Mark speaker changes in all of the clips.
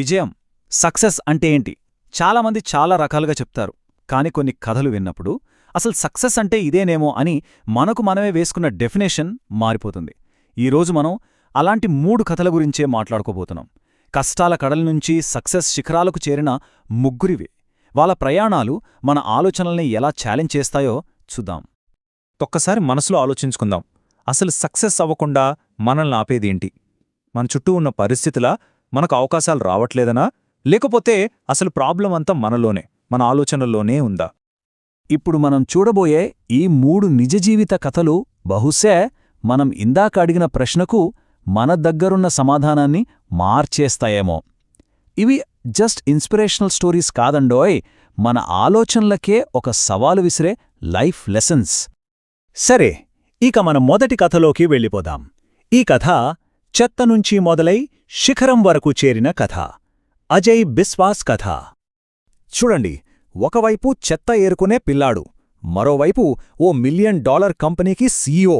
Speaker 1: విజయం సక్సెస్ అంటే ఏంటి? చాలామంది చాలా రకాలుగా చెప్తారు. కాని కొన్ని కథలు విన్నప్పుడు అసలు సక్సెస్ అంటే ఇదేనేమో అని మనకు మనమే వేసుకున్న డెఫినేషన్ మారిపోతుంది. ఈరోజు మనం అలాంటి మూడు కథల గురించే మాట్లాడుకోబోతున్నాం. కష్టాల కడల నుంచి సక్సెస్ శిఖరాలకు చేరిన ముగ్గురివి. వాళ్ళ ప్రయాణాలు మన ఆలోచనల్ని ఎలా ఛాలెంజ్ చేస్తాయో చూద్దాం.
Speaker 2: ఒక్కసారి మనసులో ఆలోచించుకుందాం. అసలు సక్సెస్ అవ్వకుండా మనల్ని ఆపేదేంటి? మన చుట్టూ ఉన్న పరిస్థితులా మనకు అవకాశాలు రావట్లేదనా? లేకపోతే అసలు ప్రాబ్లం అంతా మనలోనే మన ఆలోచనల్లోనే ఉందా?
Speaker 1: ఇప్పుడు మనం చూడబోయే ఈ మూడు నిజ జీవిత కథలు బహుశా మనం ఇందాక అడిగిన ప్రశ్నకు మన దగ్గరున్న సమాధానాన్ని మార్చేస్తాయేమో. ఇవి జస్ట్ ఇన్స్పిరేషనల్ స్టోరీస్ కాదండోయ్ మన ఆలోచనలకే ఒక సవాలు విసిరే లైఫ్ లెసన్స్.
Speaker 3: సరే ఇక మన మొదటి కథలోకి వెళ్ళిపోదాం. ఈ కథ చెత్త నుంచి మొదలై శిఖరం వరకు చేరిన కథ. అజయ్ బిస్వాస్ కథ. చూడండి ఒకవైపు చెత్త ఏరుకునే పిల్లాడు మరోవైపు ఓ మిలియన్ డాలర్ కంపెనీకి సీఈఓ.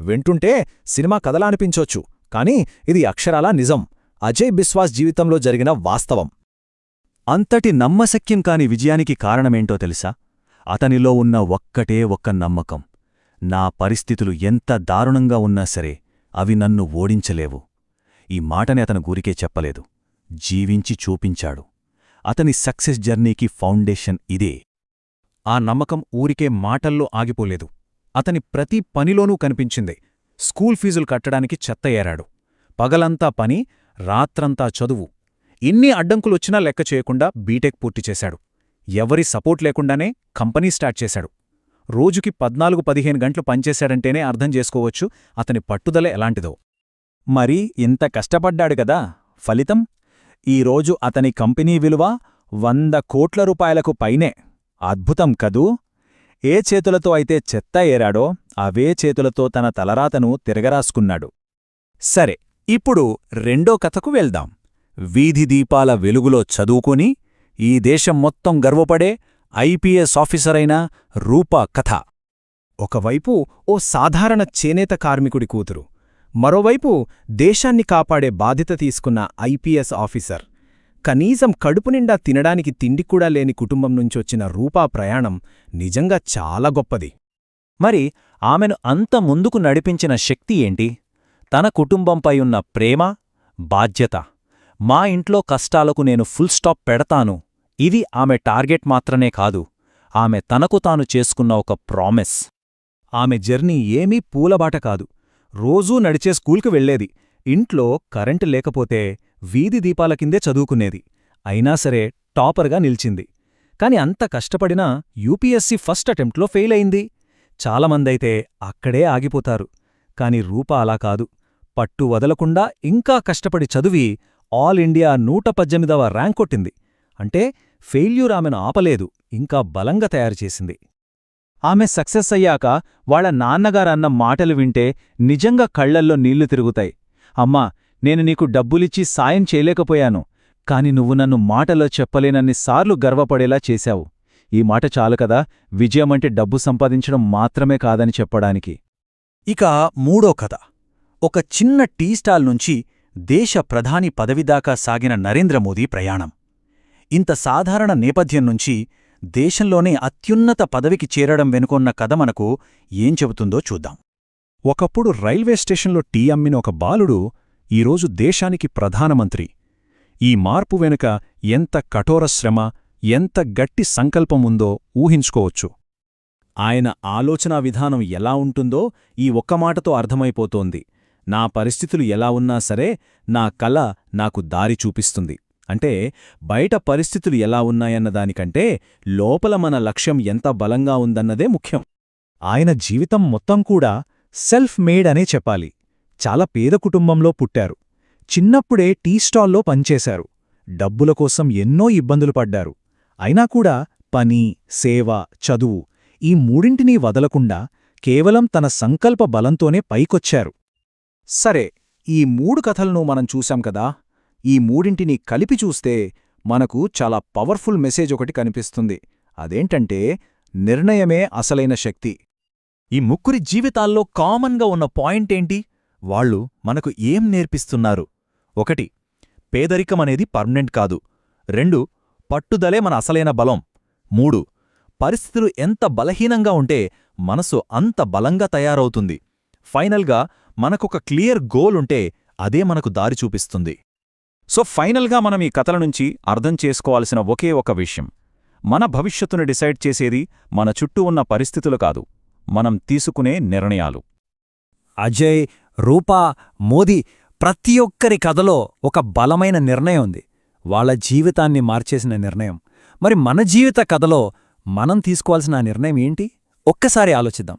Speaker 3: వింటుంటే సినిమా కథలా అనిపించొచ్చు కానీ ఇది అక్షరాలా నిజం. అజయ్ బిస్వాస్ జీవితంలో జరిగిన వాస్తవం. అంతటి నమ్మశక్యం కాని విజయానికి కారణమేంటో తెలుసా? అతనిలో ఉన్న ఒక్కటే ఒక్క నమ్మకం. నా పరిస్థితులు ఎంత దారుణంగా ఉన్నా సరే అవి నన్ను ఓడించలేవు. ఈ మాటని అతను గురికే చెప్పలేదు. జీవించి చూపించాడు. అతని సక్సెస్ జర్నీకి ఫౌండేషన్ ఇదే. ఆ నమ్మకం ఊరికే మాటల్లో ఆగిపోలేదు. అతని ప్రతి పనిలోనూ కనిపించింది. స్కూల్ ఫీజులు కట్టడానికి చెత్త ఏరాడు. పగలంతా పని రాత్రంతా చదువు. ఇన్ని అడ్డంకులొచ్చినా లెక్క చేయకుండా బీటెక్ పూర్తి చేశాడు. ఎవరి సపోర్ట్ లేకుండానే కంపెనీ స్టార్ట్ చేశాడు. రోజుకి పద్నాలుగు పదిహేను గంటలు పనిచేశాడంటేనే అర్థం చేసుకోవచ్చు అతని పట్టుదల ఎలాంటిదో.
Speaker 1: మరి ఇంత కష్టపడ్డాడు కదా. ఫలితం? ఈరోజు అతని కంపెనీ విలువ వంద కోట్ల రూపాయలకు పైనే. అద్భుతం కదూ? ఏ చేతులతో అయితే చెత్త ఏరాడో అవే చేతులతో తన తలరాతను తిరగరాసుకున్నాడు. సరే ఇప్పుడు రెండో కథకు వెళ్దాం. వీధి దీపాల వెలుగులో చదువుకుని ఈ దేశం మొత్తం గర్వపడే ఐపీఎస్ ఆఫీసరైన రూపా కథ.
Speaker 3: ఒకవైపు ఓ సాధారణ చేనేత కార్మికుడి కూతురు మరోవైపు దేశాన్ని కాపాడే బాధ్యత తీసుకున్న ఐపీఎస్ ఆఫీసర్. కనీసం కడుపు నిండా తినడానికి తిండి కూడా లేని కుటుంబం నుంచొచ్చిన రూపా ప్రయాణం నిజంగా చాలా గొప్పది.
Speaker 1: మరి ఆమెను అంత ముందుకు నడిపించిన శక్తి ఏంటి? తన కుటుంబంపై ఉన్న ప్రేమ బాధ్యత మా ఇంట్లో కష్టాలకు నేను ఫుల్ స్టాప్ పెడతాను ఇది ఆమె టార్గెట్ మాత్రమే కాదు ఆమె తనకు తాను చేసుకున్న ఒక ప్రామిస్.
Speaker 3: ఆమె జర్నీ ఏమీ పూలబాట కాదు. రోజూ నడిచే స్కూల్కి వెళ్ళేది ఇంట్లో కరెంటు లేకపోతే వీధి దీపాల కిందే చదువుకునేది. అయినా సరే టాపర్గా నిల్చింది. కాని అంత కష్టపడినా యూపీఎస్సీ ఫస్ట్ అటెంప్ట్లో ఫెయిల్ అయింది. చాలామందైతే అక్కడే ఆగిపోతారు. కాని రూప అలా కాదు. పట్టు వదలకుండా ఇంకా కష్టపడి చదివి ఆల్ ఇండియా నూట పద్దెనిమిదవ ర్యాంక్ కొట్టింది. అంటే ఫెయిల్యూర్ ఆమెను ఆపలేదు. ఇంకా బలంగా తయారుచేసింది ఆమె సక్సెస్ అయ్యాక వాళ్ళ నాన్నగారన్న మాటలు వింటే నిజంగా కళ్ళల్లో నీళ్ళు తిరుగుతాయి. అమ్మా నేను నీకు డబ్బులిచ్చి సాయం చేయలేకపోయాను కాని నువ్వు నన్ను మాటలో చెప్పలేనన్నిసార్లు గర్వపడేలా చేశావు. ఈ మాట చాలు కదా విజయమంటే డబ్బు సంపాదించడం మాత్రమే కాదని చెప్పడానికి.
Speaker 1: ఇక మూడో కథ. ఒక చిన్న టీ స్టాల్ నుంచి దేశ ప్రధాని పదవిదాకా సాగిన నరేంద్ర మోదీ ప్రయాణం. ఇంత సాధారణ నేపథ్యం నుంచి దేశంలోనే అత్యున్నత పదవికి చేరడం వెనుకొన్న కథ మనకు ఏం చెబుతుందో చూద్దాం.
Speaker 3: ఒకప్పుడు రైల్వే స్టేషన్లో టీ అమ్మిన ఒక బాలుడు ఈరోజు దేశానికి ప్రధానమంత్రి. ఈ మార్పు వెనుక ఎంత కఠోర శ్రమ ఎంత గట్టి సంకల్పం ఉందో ఊహించుకోవచ్చు. ఆయన ఆలోచనా విధానం ఎలా ఉంటుందో ఈ ఒక్క మాటతో అర్థమైపోతోంది. నా పరిస్థితులు ఎలా ఉన్నా సరే నా కళ నాకు దారి చూపిస్తుంది. అంటే బయట పరిస్థితులు ఎలా ఉన్నాయన్న దానికంటే లోపల మన లక్ష్యం ఎంత బలంగా ఉందన్నదే ముఖ్యం. ఆయన జీవితం మొత్తం కూడా సెల్ఫ్ మేడ్ అనే చెప్పాలి. చాలా పేద కుటుంబంలో పుట్టారు. చిన్నప్పుడే టీ స్టాల్లో పనిచేశారు. డబ్బుల కోసం ఎన్నో ఇబ్బందులు పడ్డారు. అయినా కూడా పని సేవ చదువు ఈ మూడింటినీ వదలకుండా కేవలం తన సంకల్ప బలంతోనే పైకొచ్చారు. సరే ఈ మూడు కథలను మనం చూశాం కదా? ఈ మూడింటిని కలిపి చూస్తే మనకు చాలా పవర్ఫుల్ మెసేజ్ ఒకటి కనిపిస్తుంది. అదేంటంటే నిర్ణయమే అసలైన శక్తి.
Speaker 1: ఈ ముగ్గురి జీవితాల్లో కామన్గా ఉన్న పాయింట్ ఏంటి? వాళ్ళు మనకు ఏం నేర్పిస్తున్నారు? ఒకటి
Speaker 2: పేదరికమనేది పర్మనెంట్ కాదు. రెండు పట్టుదలే మన అసలైన బలం. మూడు పరిస్థితులు ఎంత బలహీనంగా ఉంటే మనసు అంత బలంగా తయారవుతుంది. ఫైనల్గా మనకొక క్లియర్ గోల్ ఉంటే అదే మనకు దారి చూపిస్తుంది.
Speaker 1: సో ఫైనల్గా మనం ఈ కథల నుంచి అర్థం చేసుకోవాల్సిన ఒకే ఒక విషయం. మన భవిష్యత్తును డిసైడ్ చేసేది మన చుట్టూ ఉన్న పరిస్థితులు కాదు మనం తీసుకునే నిర్ణయాలు.
Speaker 3: అజయ్ రూపా మోదీ ప్రతి ఒక్కరి కథలో ఒక బలమైన నిర్ణయం ఉంది. వాళ్ళ జీవితాన్ని మార్చేసిన నిర్ణయం. మరి మన జీవిత కథలో మనం తీసుకోవాల్సిన ఆ నిర్ణయం ఏంటి? ఒక్కసారి ఆలోచిద్దాం.